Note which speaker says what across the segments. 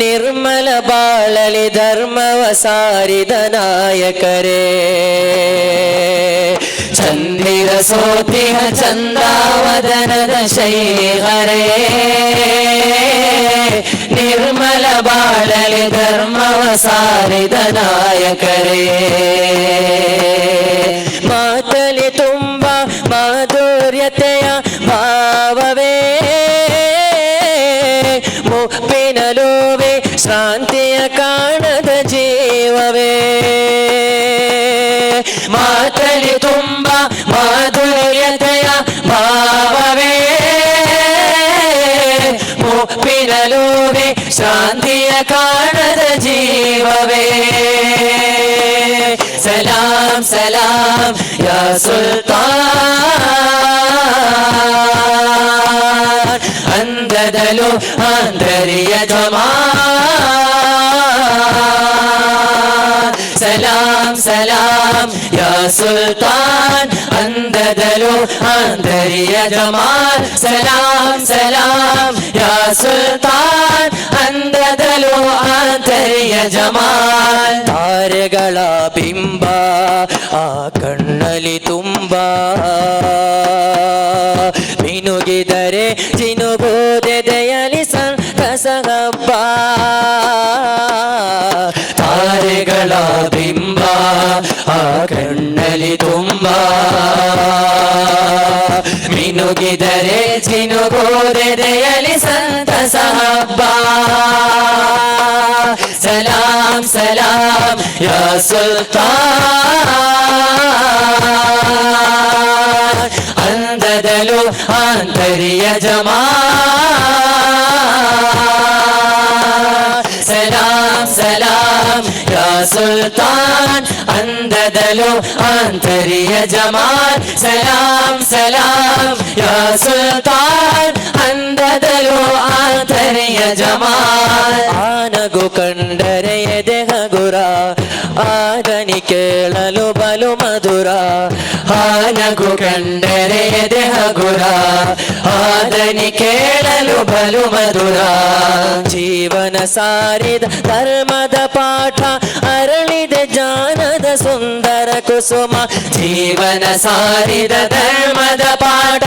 Speaker 1: നിർമ്മല ബാളലി ധർമ്മവസാരിതനായകരേ ചന്ദിരസോതിഹ ചന്ദാവദനദ ശൈഹരേ. നിർമ്മല ബാളലി ധർമ്മവസാരിതനായകരേ ಮುಪ್ಪಿನಲುವೆ ಶ್ರಾಂತಿಯ ಕಾಣದ ಜೀವವೇ ಮಾತಲಿ ತುಂಬ ಮಾಧುರ್ಯತೆಯ ಭಾವವೇ ಮುಪ್ಪಿನಲುವೆ ಶಾಂತಿಯ ಕಾಣದ ಜೀವವೇ ಸಲಾಂ ಸಲಾಂ ಯಾ ಸುಲ್ತಾನ್ ബദലു അന്തരിയ ജമാ. സലാം സലാം യാ സുൽത്താൻ അന്തദലോ അന്തരിയ ജമാൽ സലാം സലാം യാ സുൽത്താൻ അന്തദലോ അന്തരിയ ജമാൽ താരകളാ ബിംബ ആ കണ്ണലി തുമ്പാ ಹಬ್ಬ ತಾರೆಗಳ ಬಿಂಬ, ಆ ಕಣ್ಣಲ್ಲಿ ತುಂಬ. ಮಿನುಗಿದರೆ ಜಿನುಗೋದೆದೆಯಲಿ ಸಂತಸ ಹಬ್ಬ. ಸಲಾಂ ಸಲಾಂ, ಯಾ ಸುಲ್ತಾನ್. ಅಂದದಲು ಆಂತರಿಯ ಜಮಾ സുൽത്താൻ അന്തദലോ ആന്തരിയ ജമാൽ. സലാം സലാം യാ സുൽത്താൻ അന്തദലോ ആന്തരിയ ജമാൽ. ಆದನಿ ಕೇಳಲು ಬಲು ಮಧುರ ಆನಗು ಕಂಡರೆ ಎದೆ ಹಗುರ ಆದನಿ ಕೇಳಲು ಬಲು ಮಧುರ ಜೀವನ ಸಾರಿದ ಧರ್ಮದ ಪಾಠ ಅರಳಿದ ಜಾನದ ಸುಂದರ ಕುಸುಮ ಜೀವನ ಸಾರಿದ ಧರ್ಮದ ಪಾಠ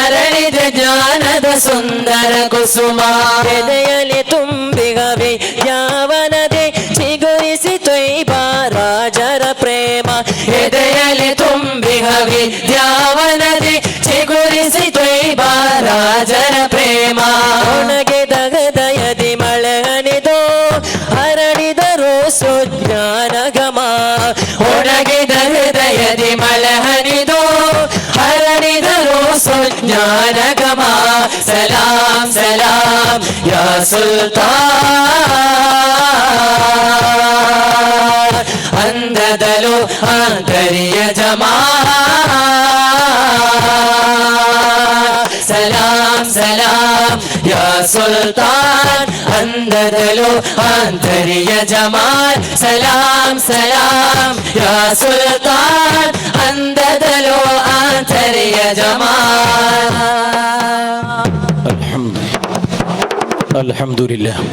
Speaker 1: ಅರಳಿದ ಜ್ಞಾನದ ಸುಂದರ ಕುಸುಮ ಎದೆಯಲ್ಲಿ ತುಂಬಿಗವಿ ಯಾವನದೆ ಎದೆಯಲ್ಲಿ ತುಂಬಿ ಹವಿ ದ್ಯಾವನದಿ ಚಿಗುರಿಸಿ ದ್ವೈಬ ರಾಜನ ಪ್ರೇಮ. ಒಣಗಿದ ಹೃದಯದಿ ಮಳೆಗನಿದು ಹರಡಿದರು ಸುಜ್ಞಾನ ಗಮ ಒಣಗಿದ ಹೃದಯದಿ ಮಳೆಹನಿದು ಹರಡಿದರು ಸುಜ್ಞಾನ ಗಮ ಸಲಾಂ ಸಲಾಂ ಯಾ ಸುಲ್ತಾನ್. ബദലോ ആന്തരിയ ജമാ. സലാം സലാം യാ സുൽത്താൻ. അന്തരലോ ആന്തരിയ ജമാൽ സലാം സലാം യാ സുൽത്താൻ. അന്തരലോ ആന്തരിയ ജമാൽ
Speaker 2: അൽഹംദുലില്ലാഹ് അൽഹംദുലില്ലാഹ്